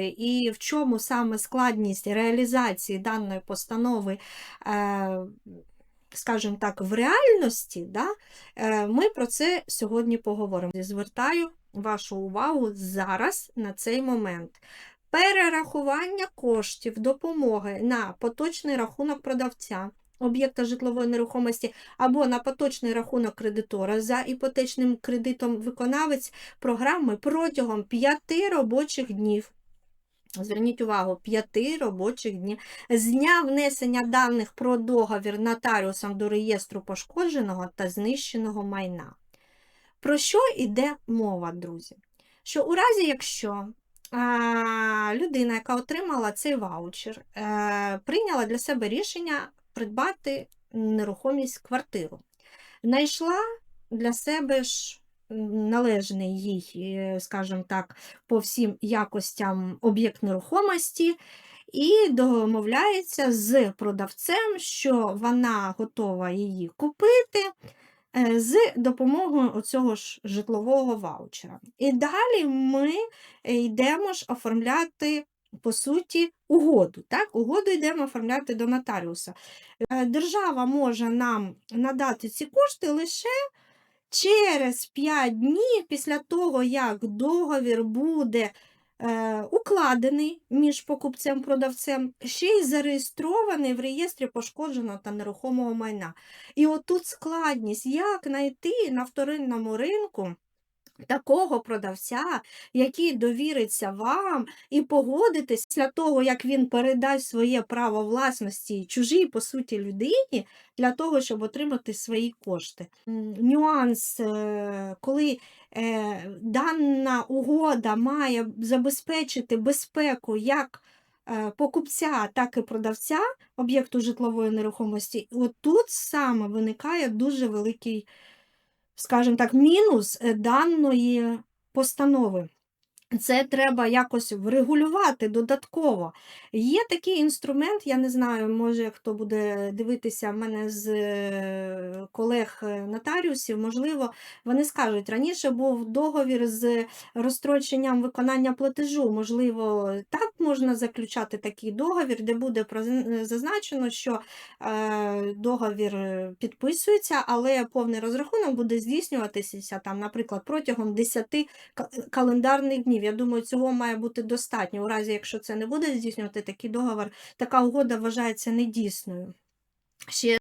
і в чому саме складність реалізації даної постанови, е, скажімо так, в реальності, да, е, ми про це сьогодні поговоримо. Звертаю вашу увагу зараз на цей момент. Перерахування коштів допомоги на поточний рахунок продавця об'єкта житлової нерухомості або на поточний рахунок кредитора за іпотечним кредитом виконавець програми протягом 5 робочих днів. Зверніть увагу, 5 робочих днів з дня внесення даних про договір нотаріусом до реєстру пошкодженого та знищеного майна. Про що йде мова, друзі? Що у разі, якщо а, людина, яка отримала цей ваучер, е, прийняла для себе рішення придбати нерухомість квартиру, знайшла для себе ж належний їй, е, скажімо так, по всім якостям об'єкт нерухомості. І домовляється з продавцем, що вона готова її купити е, з допомогою оцього ж житлового ваучера. І далі ми йдемо ж оформляти, по суті, угоду. Так? Угоду йдемо оформляти до нотаріуса. Е, Держава може нам надати ці кошти лише через 5 днів після того, як договір буде е, укладений між покупцем і продавцем, ще й зареєстрований в реєстрі пошкодженого та нерухомого майна. І отут складність, як знайти на вторинному ринку. Такого продавця, який довіриться вам і погодитись після того, як він передасть своє право власності чужій, по суті, людині, для того, щоб отримати свої кошти. Нюанс, е, коли е, дана угода має забезпечити безпеку як е, покупця, так і продавця об'єкту житлової нерухомості, от тут саме виникає дуже великий скажімо так, мінус е, даної постанови. Це треба якось врегулювати додатково. Є такий інструмент, я не знаю, може хто буде дивитися в мене з е, колег е, нотаріусів, можливо, вони скажуть, раніше був договір з розстроченням виконання платежу. Можливо, так можна заключати такий договір, де буде зазначено, що е, договір підписується, але повний розрахунок буде здійснюватися, там, наприклад, протягом 10 календарних днів. Я думаю, цього має бути достатньо. У разі, якщо це не буде здійснювати такий договор, така угода вважається недійсною. Ще